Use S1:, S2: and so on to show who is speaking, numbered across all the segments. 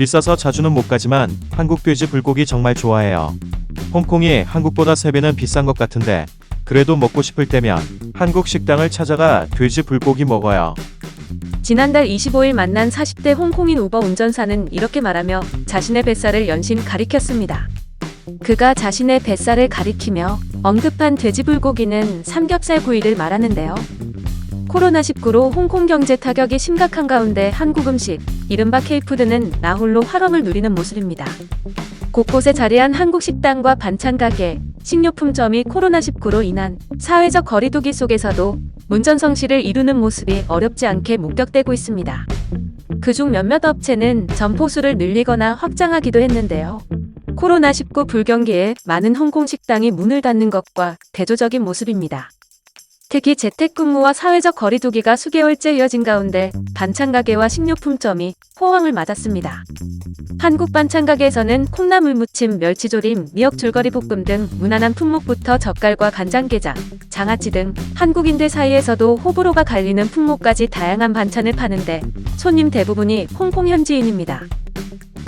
S1: 비싸서 자주는 못 가지만 한국 돼지 불고기 정말 좋아해요. 홍콩이 한국보다 3배는 비싼 것 같은데 그래도 먹고 싶을 때면 한국 식당을 찾아가 돼지 불고기 먹어요.
S2: 지난달 25일 만난 40대 홍콩인 우버 운전사는 이렇게 말하며 자신의 뱃살을 연신 가리켰습니다. 그가 자신의 뱃살을 가리키며 언급한 돼지불고기는 삼겹살 구이를 말하는데요. 코로나19로 홍콩 경제 타격이 심각한 가운데 한국 음식, 이른바 K푸드는 나홀로 활엄을 누리는 모습입니다. 곳곳에 자리한 한국 식당과 반찬 가게, 식료품점이 코로나19로 인한 사회적 거리두기 속에서도 문전성시를 이루는 모습이 어렵지 않게 목격되고 있습니다. 그중 몇몇 업체는 점포수를 늘리거나 확장하기도 했는데요. 코로나19 불경기에 많은 홍콩 식당이 문을 닫는 것과 대조적인 모습입니다. 특히 재택근무와 사회적 거리두기가 수개월째 이어진 가운데 반찬 가게와 식료품점이 호황을 맞았습니다. 한국 반찬 가게에서는 콩나물 무침, 멸치조림, 미역 줄거리 볶음 등 무난한 품목부터 젓갈과 간장게장, 장아찌 등 한국인들 사이에서도 호불호가 갈리는 품목까지 다양한 반찬을 파는데 손님 대부분이 홍콩 현지인입니다.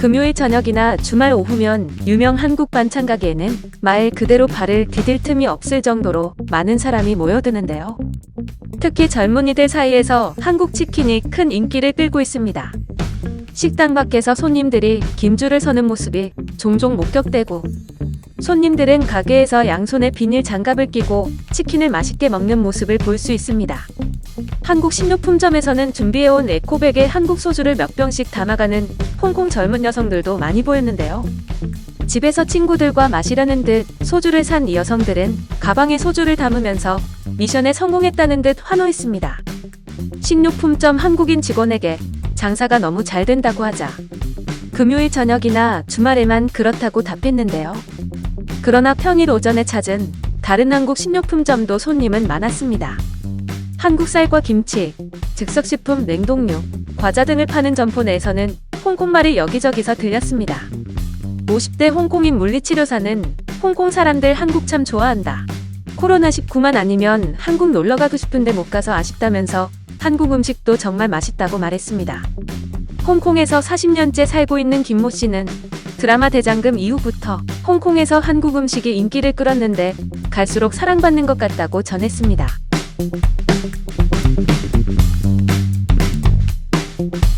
S2: 금요일 저녁이나 주말 오후면 유명 한국 반찬 가게에는 말 그대로 발을 디딜 틈이 없을 정도로 많은 사람이 모여드는데요. 특히 젊은이들 사이에서 한국 치킨이 큰 인기를 끌고 있습니다. 식당 밖에서 손님들이 김줄을 서는 모습이 종종 목격되고 손님들은 가게에서 양손에 비닐 장갑을 끼고 치킨을 맛있게 먹는 모습을 볼 수 있습니다. 한국 식료품점에서는 준비해온 에코백에 한국 소주를 몇 병씩 담아가는 홍콩 젊은 여성들도 많이 보였는데요. 집에서 친구들과 마시려는 듯 소주를 산 이 여성들은 가방에 소주를 담으면서 미션에 성공했다는 듯 환호했습니다. 식료품점 한국인 직원에게 장사가 너무 잘 된다고 하자 금요일 저녁이나 주말에만 그렇다고 답했는데요. 그러나 평일 오전에 찾은 다른 한국 식료품점도 손님은 많았습니다. 한국 쌀과 김치, 즉석식품, 냉동류, 과자 등을 파는 점포 내에서는 홍콩말이 여기저기서 들렸습니다. 50대 홍콩인 물리치료사는 홍콩 사람들 한국 참 좋아한다. 코로나19만 아니면 한국 놀러 가고 싶은데 못 가서 아쉽다면서 한국 음식도 정말 맛있다고 말했습니다. 홍콩에서 40년째 살고 있는 김모 씨는 드라마 대장금 이후부터 홍콩에서 한국 음식이 인기를 끌었는데 갈수록 사랑받는 것 같다고 전했습니다. thank you